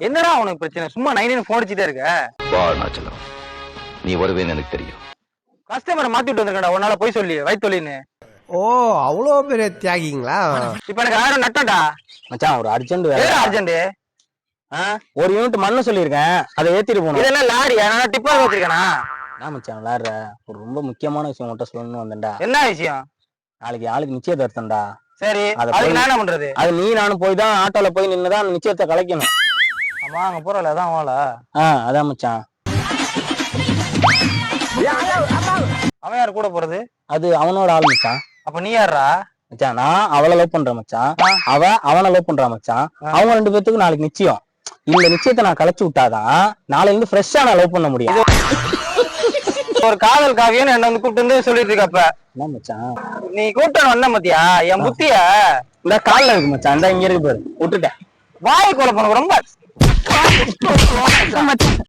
என்னடா உனக்கு பிரச்சனை? சும்மா நைன் போன் அடிச்சுட்டே இருக்க? வா அருணாச்சலம். நீ வருவேன்னு எனக்கு தெரியும். கஸ்டமரை மாத்தி விட்டு வந்திருக்கா உன்னால போய் சொல்லி வயிற்றுலின்னு ஓ அவ்வளோ பெரிய தியாகிங்களா? இப்ப எனக்கு ஆயிரம் நட்டடா மச்சான் ஒரு அர்ஜென்ட் வேலை. ஏன் அர்ஜென்ட் ஒரு யூனிட் மண்ணு சொல்லியிருக்கேன். அதை ஏத்திட்டு போகணும். இதெல்லாம் லாரியா நான் டிப்பா வச்சிருக்கேனா? என்ன மச்சான் விளாடுற ஒரு ரொம்ப முக்கியமான விஷயம் மட்டும் சொல்லணும்னு வந்தேன்டா. என்ன விஷயம்? நாளைக்கு ஆளுக்கு நிச்சயதார்த்தம்டா. சரி அத என்ன பண்றது? அது நீ நானும் போய் தான் ஆட்டோல போய் நின்னுதான் நிச்சயத்தை கலைக்கணும். அங்க போறல அதான் வாழ ஆ அதான் மச்சான். அவன் யார் கூட போறது? அது அவனோட ஆள் மச்சான். அப்ப நீ யாரா மச்சான் நான் அவளை லவ் பண்றேன் மச்சான். அவ அவனை லவ் பண்றா மச்சான். அவங்க ரெண்டு பேத்துக்கும் நாளைக்கு நிச்சயம். இந்த நிச்சயத்தை நான் கலைச்சு விட்டாதான் நாளைல இருந்து ஃப்ரெஷ்ஷா நான் லவ் பண்ண முடியும். ஒரு காதல் காவியம் என்ன வந்து கூப்பிட்டு வந்து சொல்லிட்டு இருக்கப்ப என்ன மச்சான்? நீ கூப்பிட்டு வந்த மத்தியா என் புத்திய? இந்த கால்ல இருக்கு மச்சான். இந்த இங்க இருக்கு பாரு. விட்டுட்டேன். வாய் கொலை பண்ண ரொம்ப